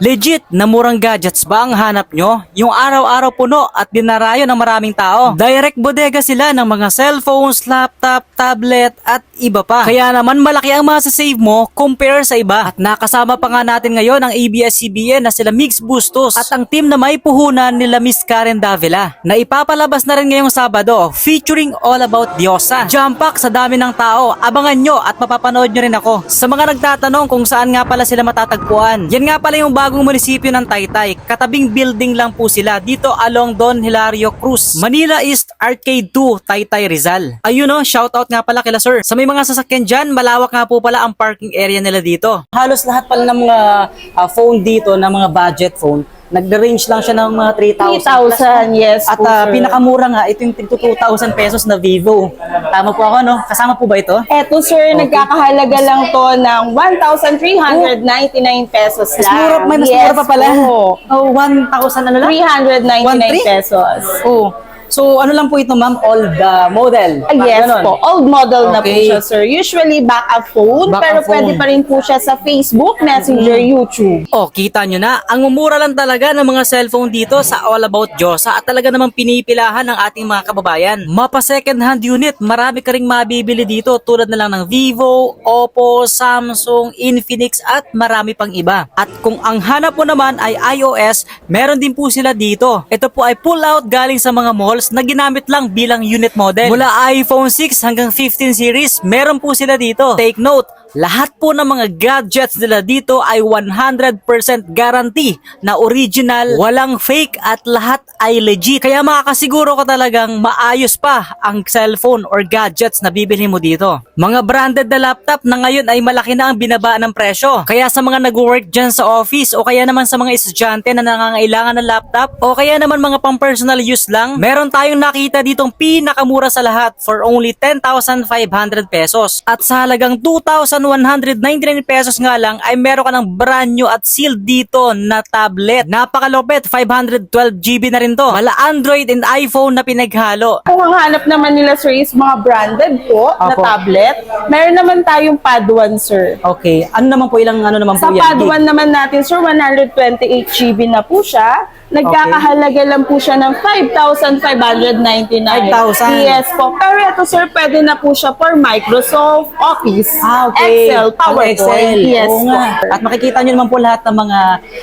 Legit na murang gadgets ba ang hanap nyo? Yung araw-araw puno at dinarayo ng maraming tao. Direct bodega sila ng mga cellphones, laptop, tablet at iba pa. Kaya naman malaki ang masasave mo compare sa iba. At nakasama pa nga natin ngayon ang ABS-CBN na sila Mix Bustos at ang team na may puhunan nila Miss Karen Davila na ipapalabas na rin ngayong Sabado featuring All About Diosa. Jump pack sa dami ng tao. Abangan nyo at mapapanood nyo rin ako. Sa mga nagtatanong kung saan nga pala sila matatagpuan. Yan nga pala yung bagong munisipyo ng Taytay. Katabing building lang po sila dito along Don Hilario Cruz. Manila East Arcade 2, Taytay Rizal. Ayun no, shoutout nga pala kila sir. Sa may mga sasakyan dyan, malawak nga po pala ang parking area nila dito. Halos lahat pala ng mga ah, phone dito, ng mga budget phone, nag-range lang siya ng mga 3,000 plus. 3,000, yes At po, sir. pinakamura nga, ito yung tigto 2,000 pesos na Vivo. Tama po ako, no? Kasama po ba ito? Eto sir, nagkakahalaga lang to ng 1,399 pesos Mas lang. mura, may mas yes mura pa pala. Oh, 1,000 ano lang? 399 pesos. Oh. So, ano lang po ito, ma'am? Old uh, model. Ah, yes Ganon. po. Old model na po Okay. siya, sir. Usually backup phone, Backup pero pwede phone. pa rin po siya sa Facebook, Messenger, YouTube. Oh, kita nyo na, ang umura lang talaga ng mga cellphone dito sa All About Diyosa at talaga namang pinipilahan ng ating mga kababayan. Mapa second hand unit, marami ka ring mabibili dito tulad na lang ng Vivo, Oppo, Samsung, Infinix at marami pang iba. At kung ang hanap mo naman ay iOS, meron din po sila dito. Ito po ay pull out galing sa mga malls na ginamit lang bilang unit model. Mula iPhone 6 hanggang 15 series, meron po sila dito. Take note, lahat po ng mga gadgets nila dito ay 100% guarantee na original, walang fake at lahat ay legit. Kaya makakasiguro ko talagang maayos pa ang cellphone or gadgets na bibili mo dito. Mga branded na laptop na ngayon ay malaki na ang binaba ng presyo. Kaya sa mga nag-work dyan sa office o kaya naman sa mga estudyante na nangangailangan ng laptop o kaya naman mga pang personal use lang, meron tayong nakita ditong pinakamura sa lahat for only 10,500 pesos. At sa halagang 2,199 pesos nga lang ay meron ka ng brand new at sealed dito na tablet. Napakalupit, 512 GB na rin to. Mala Android and iPhone na pinaghalo. Kung ang hanap naman nila, sir, is mga branded po na Apo. tablet, meron naman tayong Pad 1, sir. Okay, ano naman po ilang ano naman Sa po yan? Pad Gig? 1 naman natin, sir, 128 GB na po siya. Nagkakahalaga lang po siya ng 5,599. 5,000? Yes po. Pero ito, sir, pwede na po siya for Microsoft Office, Ah, okay. Excel, PowerPoint. Excel. Yes Oo po. nga. At makikita nyo naman po lahat ng mga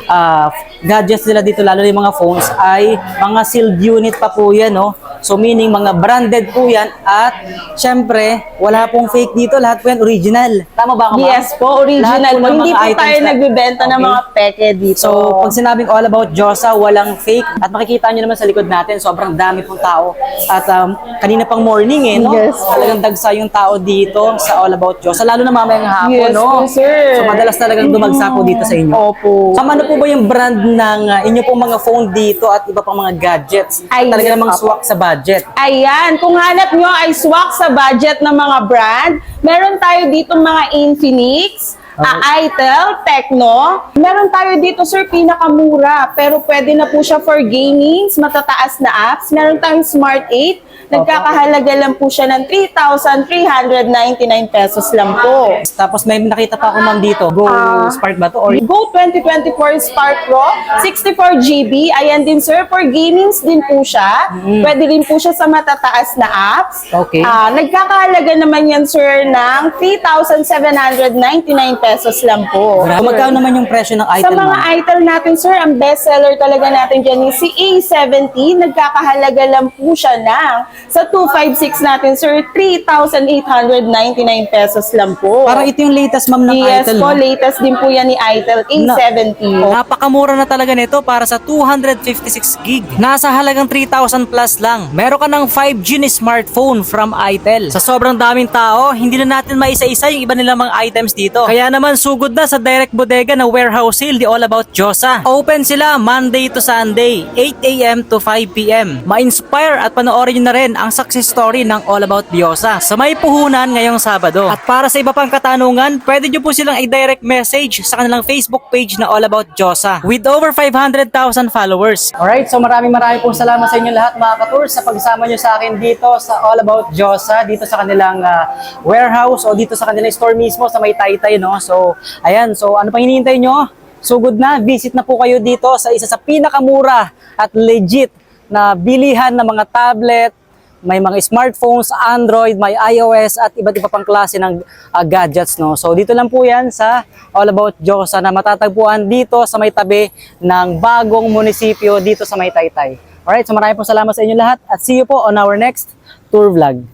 ah, gadgets nila dito, lalo na yung mga phones, ay mga sealed unit pa po yan, no? So meaning mga branded po yan at syempre, wala pong fake dito, lahat po yan original. Tama ba ako? Yes po, original Lahat po. ng Hindi po tayo na- nagbibenta ng Okay. mga peke dito. So, pag sinabing all about Diyosa, walang fake. At makikita nyo naman sa likod natin, sobrang dami pong tao. At um, kanina pang morning eh, no? Yes. Talagang dagsa yung tao dito sa all about Diyosa. Lalo na mamayang hapon, Yes no? po, sir. So, madalas talagang dumagsa po dito sa inyo. Opo. So, ano po ba yung brand ng uh, inyo pong mga phone dito at iba pang mga gadgets? Ay, Talaga yes, namang swak sa budget. Ayan, kung hanap nyo ay swak sa budget ng mga brand, meron tayo dito mga Infinix, ah, Itel, Tecno. Meron tayo dito, sir, pinakamura. Pero pwede na po siya for gamings, matataas na apps. Meron tayong Smart 8. Nagkakahalaga lang po siya ng 3,399 pesos lang po. Tapos may nakita pa ako ma'am dito. Go Ah. Spark ba to? Or Go 2024 Spark Pro, 64 GB. Ayan din sir, for gamings din po siya. Pwede rin po siya sa matataas na apps. Okay. Ah, nagkakahalaga naman yan sir ng 3,799 pesos lang po. Grabe. Magkano naman yung presyo ng Sa item mga ma'am? item natin, sir, ang best seller talaga natin dyan is si A70. Nagkakahalaga lang po siya ng sa 256 natin, sir, 3,899 pesos lang po. Parang ito yung latest ma'am ng yes Itel. po, no? latest din po yan ni Itel A70. Oh, napakamura na talaga nito para sa 256 gig. Nasa halagang 3,000 plus lang. Meron ka ng 5G ni smartphone from Itel. Sa sobrang daming tao, hindi na natin maisa-isa yung iba nilang mga items dito. Kaya naman sugod na sa direct bodega na warehouse sale, the All About Josa. Open sila Monday to Sunday, 8 a.m. to 5 p.m. Ma-inspire at panoorin na rin ang success story ng All About Diosa sa may puhunan ngayong Sabado. At para sa iba pang katanungan, pwede nyo po silang i-direct message sa kanilang Facebook page na All About Diosa with over 500,000 followers. Alright, so maraming maraming pong salamat sa inyo lahat mga katours sa pagsama nyo sa akin dito sa All About Diosa, dito sa kanilang ah, warehouse o dito sa kanilang store mismo sa may Taytay, no? So, ayan, so ano pang hinihintay nyo? So good na, visit na po kayo dito sa isa sa pinakamura at legit na bilihan ng mga tablet, may mga smartphones, Android, may iOS at iba't iba pang klase ng ah, gadgets no. So dito lang po 'yan sa All About Josa na matatagpuan dito sa may tabi ng bagong munisipyo dito sa may Taytay. Alright, so maraming po salamat sa inyo lahat at see you po on our next tour vlog.